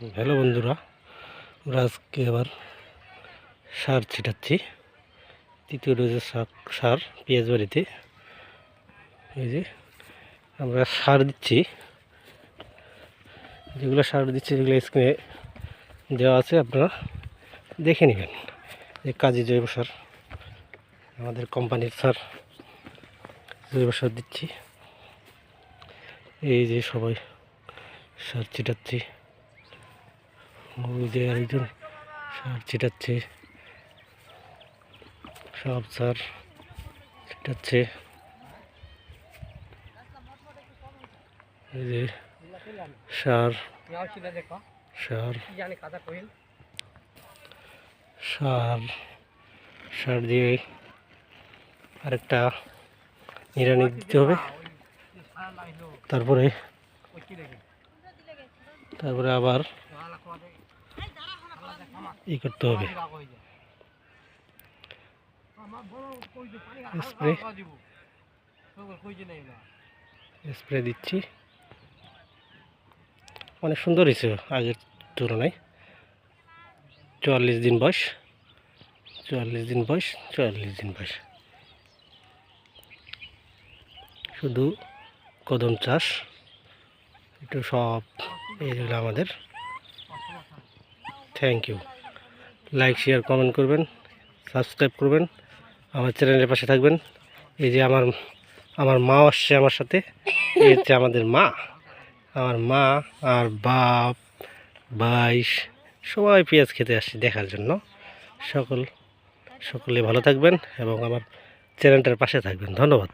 Hello বন্ধুরা, আমরা আজকে আবার সার ছিটাচ্ছি। তৃতীয় ডোজের সার সার পেঁয়াজ বাড়িতে। এই যে আমরা সার দিচ্ছি। যেগুলো সার দিচ্ছি যেগুলো স্ক্রিনে দেওয়া আছে, আপনারা দেখে নেবেন যে কাজী জৈব সার, আমাদের কোম্পানির সার জৈব সার দিচ্ছি। এই যে সবাই সার ছিটাচ্ছি। ওই যে একজন সার ছিটাচ্ছে। সব সার ছিটাচ্ছে। এই যে সার সার সার সার দিয়ে আরেকটা নিড়ানি দিতে হবে। তারপরে তারপরে আবার ই করতে হবে। স্প্রে। স্প্রে দিচ্ছি। অনেক সুন্দর হয়েছে আগের তুলনায়। চুয়াল্লিশ দিন বয়স। চুয়াল্লিশ দিন বয়স, চুয়াল্লিশ দিন বয়স। শুধু কদম চাষ। একটু সব এইগুলো আমাদের thank you. Like, share, comment করবেন, সাবস্ক্রাইব করবেন, আমার চ্যানেলের পাশে থাকবেন। এই যে আমার আমার মা আসছে আমার সাথে, এই হচ্ছে আমাদের মা। আমার মা, আর বাপ বাইশ সবাই পেঁয়াজ খেতে আসছে দেখার জন্য। সকল, সকলে ভালো থাকবেন এবং আমার চ্যানেলটার পাশে থাকবেন। ধন্যবাদ।